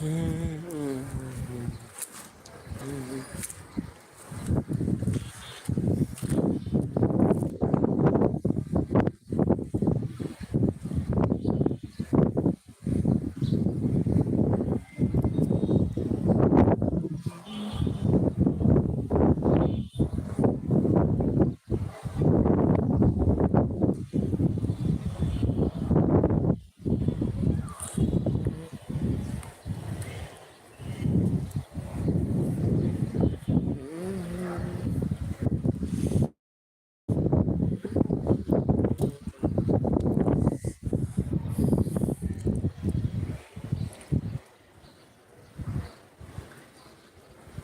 嗯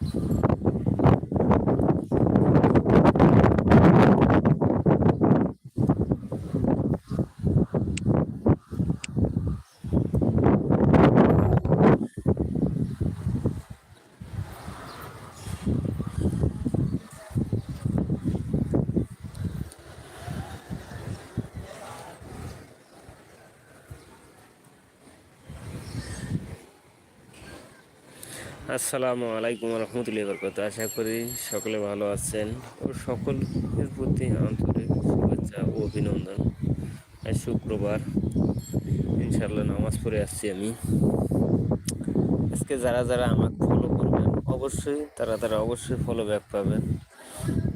you আসসালামু আলাইকুম রহমতুল্লাহ বরকত আশা করি সকলে ভালো আছেন। ও সকলের প্রতি আন্তরিক শুভেচ্ছা ও অভিনন্দন। আজ শুক্রবার। ইনশাল্লাহ নামাজ পড়ে আসছি আমি। আজকে যারা যারা আমাকে ফলো করবেন, অবশ্যই তারা তারা অবশ্যই ফলো ব্যাক পাবেন।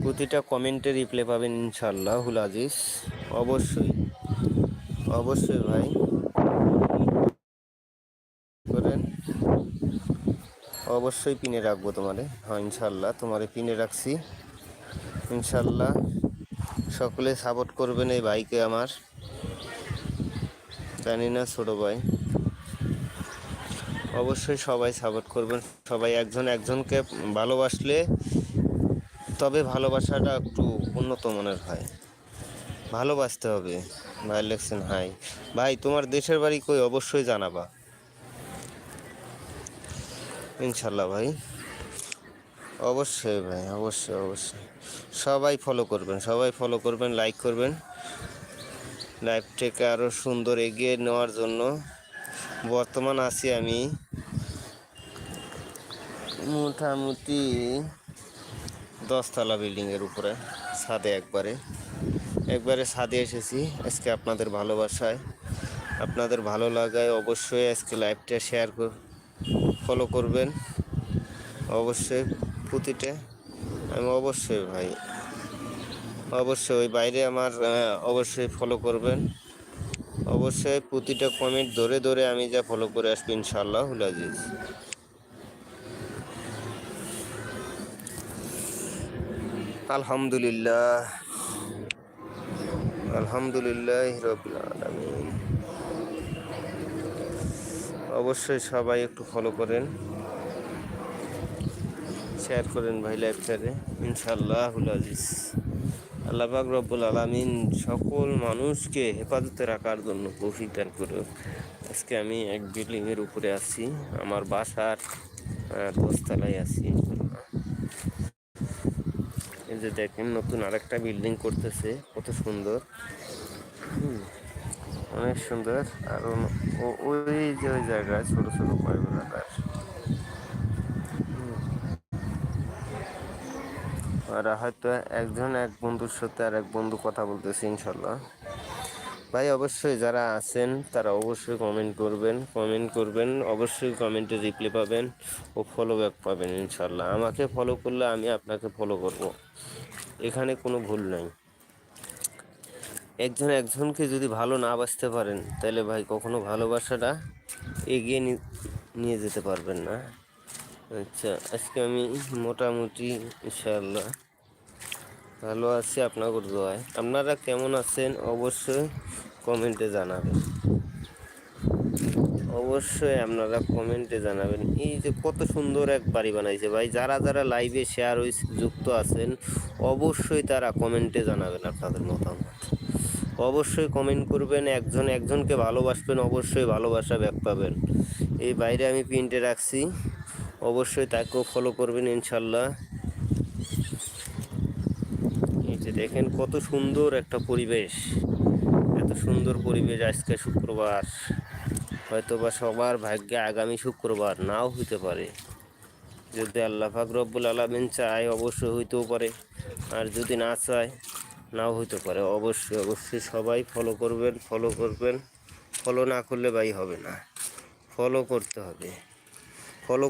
প্রতিটা কমেন্টে রিপ্লাই পাবেন ইনশাল্লাহ হুল আজিজ। অবশ্যই। অবশ্যই ভাই করেন অবশ্যই পিনে রাখব তোমারে। হ্যাঁ ইনশাল্লাহ তোমারে পিনে রাখছি। ইনশাল্লাহ সকলে সাপোর্ট করবেন এই ভাইকে আমার। জানি না, ছোটো ভাই। অবশ্যই সবাই সাপোর্ট করবেন। সবাই একজন একজনকে ভালোবাসলে তবে ভালোবাসাটা একটু উন্নত মনের হয়। ভালোবাসতে হবে। ভাই, লেখছেন, হাই। ভাই, তোমার দেশের বাড়ি কই? অবশ্যই জানাবা। ইনশাল্লাহ ভাই। অবশ্যই ভাই, অবশ্যই অবশ্যই। সবাই ফলো করবেন, সবাই ফলো করবেন লাইক করবেন। লাইফটাকে আরও সুন্দর এগিয়ে নেওয়ার জন্য বর্তমান আছি আমি মোটামুটি দশতলা বিল্ডিংয়ের উপরে, ছাদে একবারে। একবারে ছাদে এসেছি, আজকে আপনাদের ভালোবাসায়, আপনাদের ভালো লাগায় অবশ্যই আজকে লাইভটা শেয়ার কর ফলো করবেন। অবশ্যই প্রতিটা, আমি অবশ্যই ভাই, অবশ্যই ওই বাইরে আমার অবশ্যই ফলো করবেন। অবশ্যই প্রতিটা কমেন্ট ধরে ধরে আমি যা ফলো করে আসব ইনশাল্লাহ হুলাজিজ আলহামদুলিল্লাহ আলহামদুলিল্লাহ রবিল আলমিন অবশ্যই সবাই একটু ফলো করেন। শেয়ার করেন ভাই লাইভ চ্যাটে ইনশাল্লাহ আজিজ। আল্লাহ পাক রব্বুল আলমিন সকল মানুষকে হেফাজতে রাখার জন্য কৌশিক দান করুক। আজকে আমি এক বিল্ডিংয়ের উপরে আছি। আমার বাসার দোস্তলায় আছি। এই যে দেখেন, নতুন আরেকটা বিল্ডিং করতেছে। কত সুন্দর। হুম। অনেক সুন্দর। আর ওই যে ওই জায়গায় ছোট ছোট কয়েকবার আর হয়তো একজন এক বন্ধুর সাথে আর এক বন্ধু কথা বলতেছে, ইনশাল্লাহ। ভাই, অবশ্যই যারা আছেন, তারা অবশ্যই কমেন্ট করবেন। কমেন্ট করবেন, অবশ্যই কমেন্টে রিপ্লাই পাবেন ও ফলো ব্যাক পাবেন, ইনশাল্লাহ। আমাকে ফলো করলে আমি আপনাকে ফলো করব। এখানে কোনো ভুল নাই। একজন একজনকে যদি ভালো না বাসতে পারেন, তাহলে ভাই কখনো ভালোবাসাটা এগিয়ে নিয়ে যেতে পারবেন না। আচ্ছা আজকে আমি মোটামুটি ইনশাআল্লাহ ভালো আছি আপনার দোয়ায়। আপনারা কেমন আছেন অবশ্যই কমেন্টে জানাবেন। অবশ্যই আপনারা কমেন্টে জানাবেন। এই যে কত সুন্দর এক বাড়ি বানাইছে ভাই। যারা যারা লাইভে শেয়ার হয়েছে যুক্ত আছেন, অবশ্যই তারা কমেন্টে জানাবেন আপনাদের মতামত। অবশ্যই কমেন্ট করবেন, একজন একজনকে ভালোবাসবেন, অবশ্যই ভালোবাসা ব্যাক পাবেন। এই বাইরে আমি প্রিন্টে রাখছি, অবশ্যই তাকেও ফলো করবেন ইনশাল্লাহ। এই দেখেন কত সুন্দর একটা পরিবেশ, এত সুন্দর পরিবেশ আজকে শুক্রবার। হয়তো বা সবার ভাগ্যে আগামী শুক্রবার, নাও হইতে পারে। যদি আল্লাহ ফাকরবুল আলমিন চায়, অবশ্যই হইতেও পারে। আর যদি না চায় নাও হইতে পারে। অবশ্যই অবশ্যই সবাই ফলো করবেন ফলো করবেন। ফলো না করলে ভাই হবে না। ফলো করতে হবে।